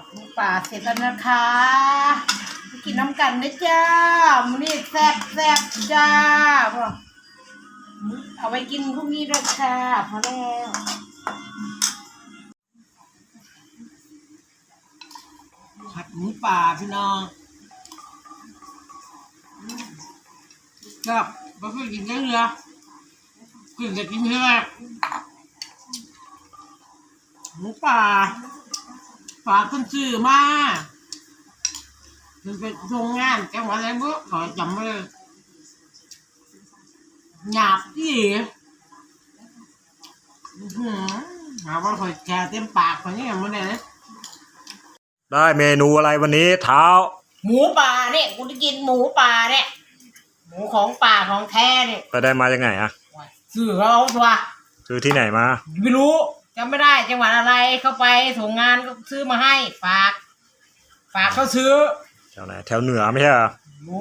ผัดหมูป่าเสร็จแล้วนะคะไปกินน้ำกันนะจ้ามันนี่แซ่บแซ่บจ้าเอาไว้กินพรุ่งนี้ด้วยค่ะพอแล้วผัดหมูป่าพี่น้องครับบ่เคยกินกันเลยกินจะกินเท่าหมูป่า ฝากคนซื้อมามันเป็นโรงงานจังหวัดอะไรบ้ขอจำไม่เลยหยาบที่อื้อหือหาว่าคอยแกเต็มปากคนนี้อย่างมันเลยได้เมนูอะไรวันนี้เท้า หมูป่าเนี่ยกูจะกินหมูป่าเนี่ยหมูของป่าของแท้เนี่ยไปได้มาจากไหนอะซื้อเขาเอาตัวซื้อที่ไหนมา ไม่รู้ จำไม่ได้จังหวัดอะไรเข้าไปส่งงานก็ซื้อมาให้ฝาก ฝากเขาซื้อแถวไหนแถวเหนือไม่ใช่เหรอหมู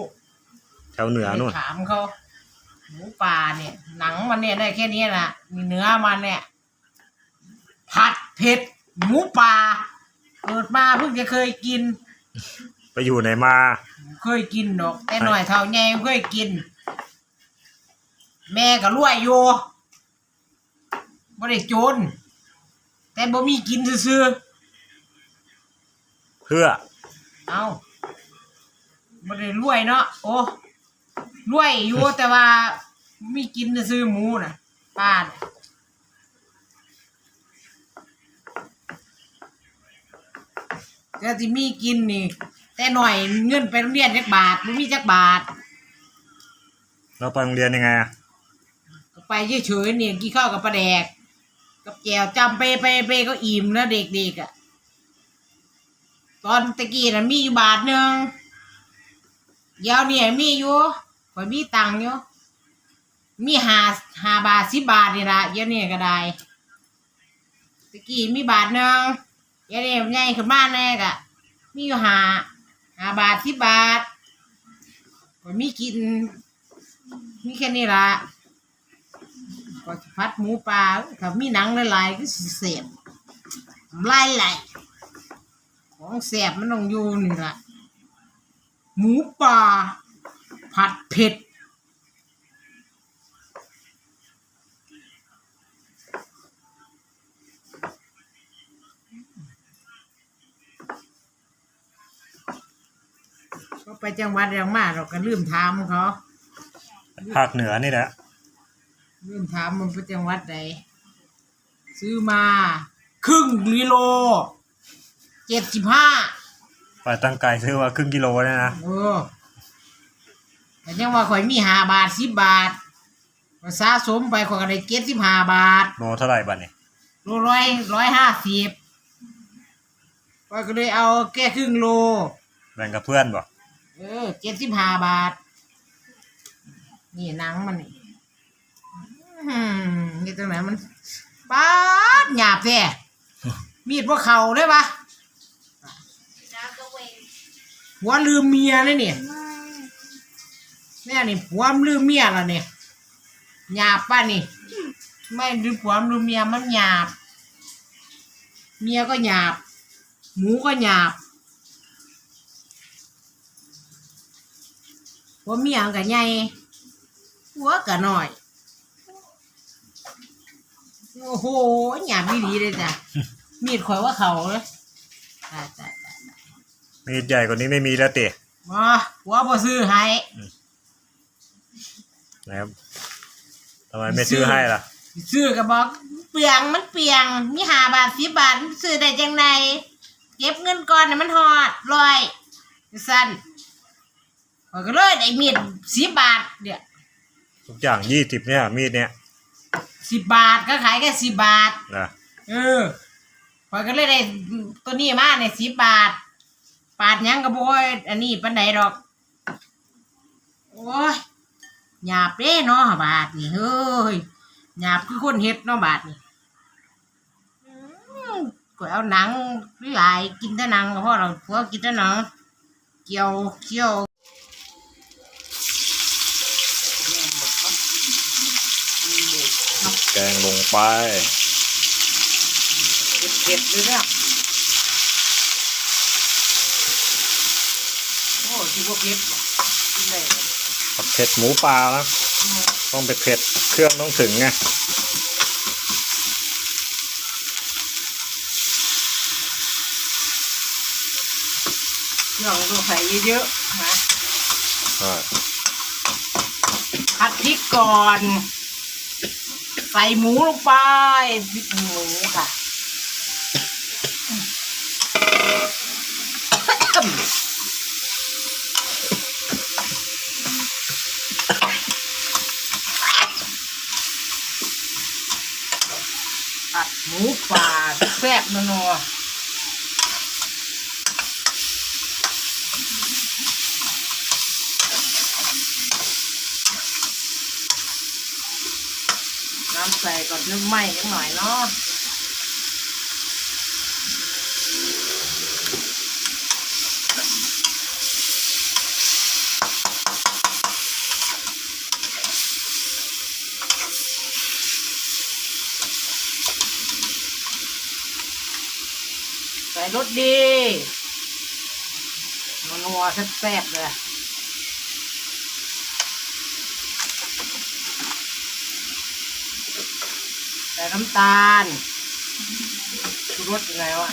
แถวเหนือนู่น ถามเขาหมูป่าเนี่ย หนังมันเนี่ยได้แค่นี้แหละมีเนื้อมันเนี่ย ผัดเผ็ดหมูป่าเกิดมาเพิ่งจะเคยกิน ไปอยู่ไหนมา เคยกินดอก แต่หน่อยเท่าแง่เคยกิน แม่ก็รวยอยู่บ่ได้จน แต่บ่มีกินซื่อเพื่อๆเอาบ่ได้รวยเนาะโอ้รวยอยู่แต่ว่ามีกินซื่อๆหมูน่ะป้าน่ะแต่ที่มีกินนี่ แต่หน่อยเงินไปโรงเรียนจักบาทบ่มีจักบาท เราไปโรงเรียนยังไงอะก็ไปเฉยๆเนี่ยกินข้าวกับปลาแดก กับแจวจำไปไปไปก็อิ่มนะเด็กๆอะ ตอนตะกี้น่ะมีอยู่บาทหนึ่งเดี๋ยวเนี่ยมีอยู่ข่อยมีตังค์อยู่มีหาหาบาทสิบาทนี่ละเดี๋ยวนี้ก็ได้ตะกี้มีบาทหนึ่งเดี๋ยวนี้ใหญ่ขึ้นมาแน่กะ มีอยู่หาหาบาทสิบบาทข่อยมีกิน มีแค่นี้ละ ก็จะพัดหมูปลาถ้ามีหนังหลายๆก็สิเสียบไล่ไหลของแสบมันต้องอยู่นี่ละหมูป่าผัดเผ็ดก็ไปจังหวัดยังมาเราก็ลืมถามเขาภาคเหนือนี่แหละ เริ่มถามมันเป็นจังหวัดใดซื้อมา ครึ่งกิโลเจ็ดสิบห้าไปตั้งไกลซื้อว่าครึ่งกิโลเนี่ยนะเออแต่ยังว่าข่อยมีห้าบาทสิบบาทก็สะสมไปข่อยก็ได้เจ็ดสิบห้าบาทโลเท่าไหร่บัดนี้โลร้อยร้อยห้าสิบข่อยก็เลยเอาแค่ครึ่งโล แบ่งกับเพื่อนบ่เออเจ็ดสิบห้าบาท นี่หนังมันนี่อืม นี่ตรงไหนมันปาดหยาบแท้มีดว่าเข่าได้ปะหัวลืมเมียเลยเนี่ยเนี่ยนี่ผัวลืมเมียแล้วเนี่ยหยาบป่ะนี่ ไม่ลืมผัวลืมเมียมันหยาบ เมียก็หยาบ หมูก็หยาบหัวเมียกับใหญ่หัวกับน้อย โอ้โหหยาบดีๆเลยจ้ะมีดข่อยว่าเขาเลยตายตายตายมีดใหญ่กว่านี้ไม่มีแล้วติมาหัวบ่ซื้อให้นะครับทำไมไม่ซื้อให้ล่ะ ซื้อก็บอก เปลืองมันเปลืองมีหาบาทสิบบาทมันซื้อได้จังไงเก็บเงินก่อนน่ะมันหอดลอยสั้นข่อยก็เลยได้มีดสิบบาทเดี๋ยวทุกอย่างยี่สิบเนี่ยมีดเนี่ย สิบบาทก็ขายแค่สิบบาท นะเออข่อยก็เลยได้ตัวนี้มาเนี่ยสิบบาท ปาดหยังก็บ่ค่อยอันนี้ปันไหนดอก โอ้ยหยาบเด้เนาะบาทนี่เฮ้ยหยาบคือคนเฮ็ดเนาะบาทนี่อืมก็เอาหนังหลายกินแต่หนังก็พอเราพวกกินแต่หนัง เกี่ยวเคี่ยว แกงลงไปเผ็ดๆเลยเนี่ยคือพวกเพชรบ่กินได้เลยผัดเผ็ดหมูปลานะอืมต้องเผ็ดๆเครื่องต้องถึงไงเครื่องต้องใส่เยอะๆนะอ่าผัดพริกก่อน ใส่หมูลงไปพริกหมูค่ะัดหมูป่าแซ่บนัว น้ำใส่ก่อนจะไหม้นิดหน่อยเนาะใส่รสดีนัวๆแซ่บๆเลย ใส่น้ำตาลชูรสยังไงวะ